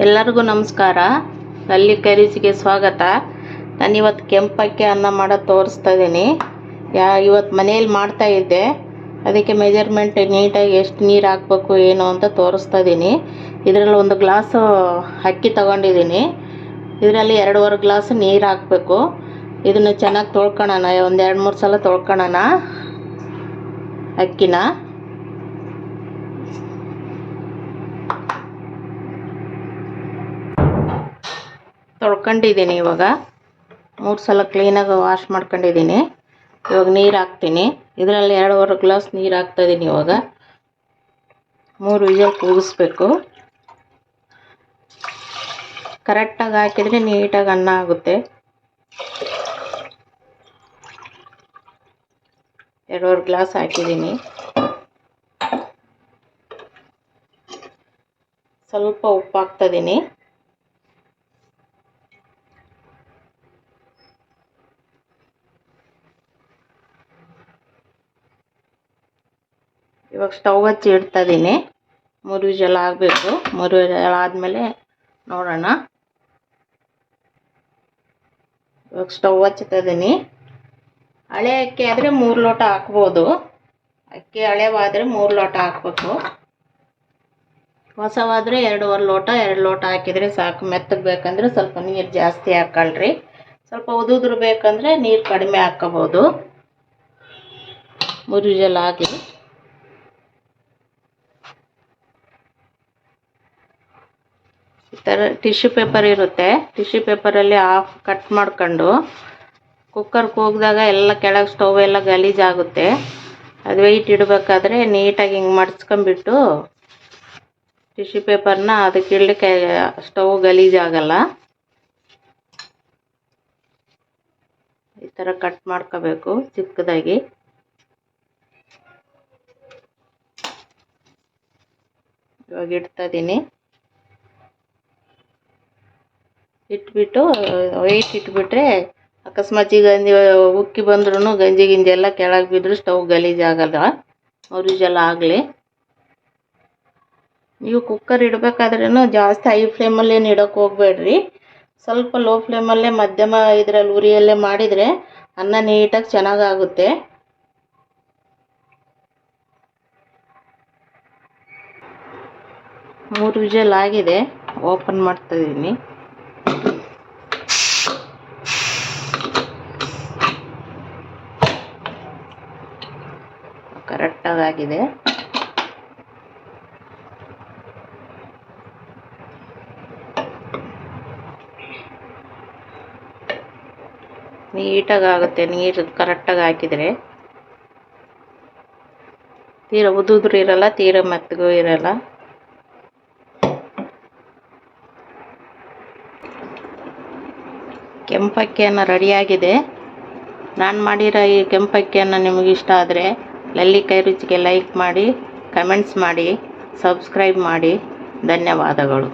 ಎಲ್ಲರಿಗೂ ನಮಸ್ಕಾರ. ಅಲ್ಲಿ ಕರೀಸಿಗೆ ಸ್ವಾಗತ. ನಾನು ಇವತ್ತು ಕೆಂಪಕ್ಕೆ ಅನ್ನ ಮಾಡೋದು ತೋರಿಸ್ತಾ ಇದ್ದೀನಿ. ಯಾ, ಇವತ್ತು ಮನೇಲಿ ಮಾಡ್ತಾ ಇದ್ದೆ. ಅದಕ್ಕೆ ಮೆಜರ್ಮೆಂಟ್ ನೀಟಾಗಿ ಎಷ್ಟು ನೀರು ಹಾಕ್ಬೇಕು, ಏನು ಅಂತ ತೋರಿಸ್ತಾ ಇದ್ದೀನಿ. ಇದರಲ್ಲಿ ಒಂದು ಗ್ಲಾಸು ಅಕ್ಕಿ ತಗೊಂಡಿದ್ದೀನಿ. ಇದರಲ್ಲಿ ಎರಡೂವರೆ ಗ್ಲಾಸ್ ನೀರು ಹಾಕಬೇಕು. ಇದನ್ನು ಚೆನ್ನಾಗಿ ತೊಳ್ಕೊಳ್ಳೋಣ. ಒಂದು ಎರಡು ಮೂರು ಸಲ ತೊಳ್ಕೊಳ್ಳೋಣ ಅಕ್ಕಿನ. ತೊಳ್ಕೊಂಡಿದ್ದೀನಿ ಇವಾಗ. ಮೂರು ಸಲ ಕ್ಲೀನಾಗಿ ವಾಶ್ ಮಾಡ್ಕೊಂಡಿದ್ದೀನಿ. ಇವಾಗ ನೀರು ಹಾಕ್ತೀನಿ. ಇದರಲ್ಲಿ ಎರಡೂವರೆ ಗ್ಲಾಸ್ ನೀರು ಹಾಕ್ತಾಯಿದ್ದೀನಿ ಇವಾಗ. ಮೂರು ವಿಜಲ್ ಕೂಗಿಸ್ಬೇಕು. ಕರೆಕ್ಟಾಗಿ ಹಾಕಿದರೆ ನೀಟಾಗಿ ಅನ್ನ ಆಗುತ್ತೆ. ಎರಡೂವರೆ ಗ್ಲಾಸ್ ಹಾಕಿದ್ದೀನಿ. ಸ್ವಲ್ಪ ಉಪ್ಪು ಹಾಕ್ತಾಯಿದ್ದೀನಿ ಇವಾಗ ಸ್ಟವ್ ಹಚ್ಚಿ ಇಡ್ತಾ ಇದ್ದೀನಿ ಮೂರು ವಿಜಲ್ ಆಗಬೇಕು. ಮೂರು ವಿಜಲ್ ಆದಮೇಲೆ ನೋಡೋಣ. ಇವಾಗ ಸ್ಟವ್ ಹಚ್ತಾ ಇದ್ದೀನಿ ಹಳೆ ಅಕ್ಕಿ ಆದರೆ ಮೂರು ಲೋಟ ಹಾಕ್ಬೋದು. ಅಕ್ಕಿ ಹಳೆವಾದರೆ ಮೂರು ಲೋಟ ಹಾಕ್ಬೇಕು. ಹೊಸವಾದರೆ ಎರಡೂವರೆ ಲೋಟ, ಎರಡು ಲೋಟ ಹಾಕಿದರೆ ಸಾಕು. ಮೆತ್ತಗೆ ಬೇಕಂದ್ರೆ ಸ್ವಲ್ಪ ನೀರು ಜಾಸ್ತಿ ಹಾಕಲ್ರಿ ಸ್ವಲ್ಪ ಉದುದ್ರು ಬೇಕಂದರೆ ನೀರು ಕಡಿಮೆ ಹಾಕ್ಕೋಬೋದು ಮೂರು ವಿಜಲ್ ಆಗಲಿ ಈ ಥರ ಟಿಶ್ಯೂ ಪೇಪರ್ ಇರುತ್ತೆ ಟಿಶ್ಯೂ ಪೇಪರಲ್ಲಿ ಹಾಫ್ ಕಟ್ ಮಾಡ್ಕೊಂಡು ಕುಕ್ಕರ್ ಕೂಗಿದಾಗ ಎಲ್ಲ ಕೆಳಗೆ ಸ್ಟವ್ ಎಲ್ಲ ಗಲೀಜಾಗುತ್ತೆ ಅದು ವೆಯ್ಟ್ ಇಡಬೇಕಾದ್ರೆ ನೀಟಾಗಿ ಹಿಂಗೆ ಮಡ್ಸ್ಕೊಂಬಿಟ್ಟು ಟಿಶ್ಯೂ ಪೇಪರ್ನ ಅದಕ್ಕೆ ಇಡಲಿಕ್ಕೆ ಸ್ಟವ್ ಗಲೀಜಾಗಲ್ಲ ಈ ಥರ ಕಟ್ ಮಾಡ್ಕೋಬೇಕು ಚಿಕ್ಕದಾಗಿ. ಇವಾಗ ಇಡ್ತಾ ಇದ್ದೀನಿ ಇಟ್ಬಿಟ್ಟು ವೆಯ್ಟ್ ಇಟ್ಬಿಟ್ರೆ ಅಕಸ್ಮಾತ್ ಈಗ ಉಕ್ಕಿ ಬಂದ್ರೂ ಗಂಜಿ ಗಿಂಜಿ ಎಲ್ಲ ಕೆಳಗೆ ಬಿದ್ದರೂ ಸ್ಟವ್ ಗಲೀಜಾಗಲ್ಲ ವಿಜಲ್ ಆಗಲಿ. ನೀವು ಕುಕ್ಕರ್ ಇಡಬೇಕಾದ್ರೂ ಜಾಸ್ತಿ ಹೈ ಫ್ಲೇಮಲ್ಲೇನು ಇಡೋಕ್ಕೆ ಹೋಗಬೇಡ್ರಿ. ಸ್ವಲ್ಪ ಲೋ ಫ್ಲೇಮಲ್ಲೇ ಮಧ್ಯಮ ಇದರಲ್ಲಿ ಉರಿಯಲ್ಲೇ ಮಾಡಿದರೆ ಅನ್ನ ನೀಟಾಗಿ ಚೆನ್ನಾಗಾಗುತ್ತೆ. ಮೂರು ವಿಜಲ್ ಆಗಿದೆ. ಓಪನ್ ಮಾಡ್ತಾ ಇದ್ದೀನಿ ಆಗಿದೆ ನೀಟಾಗಿ ಆಗುತ್ತೆ ನೀರು ಕರೆಕ್ಟಾಗಿ ಹಾಕಿದರೆ. ತೀರ ಉದುದ್ರು ಇರಲ್ಲ, ತೀರ ಮೆತ್ತಗೂ ಇರಲ್ಲ. ಕೆಂಪಕ್ಕಿಯನ್ನು ರೆಡಿಯಾಗಿದೆ ನಾನು ಮಾಡಿರೋ ಈ ಕೆಂಪಕ್ಕಿಯನ್ನು ನಿಮಗೆ ಇಷ್ಟ ಆದರೆ ಲಲ್ಲಿಕಾಯಿ ರುಚಿಗೆ ಲೈಕ್ ಮಾಡಿ ಕಮೆಂಟ್ಸ್ ಮಾಡಿ ಸಬ್ಸ್ಕ್ರೈಬ್ ಮಾಡಿ. ಧನ್ಯವಾದಗಳು.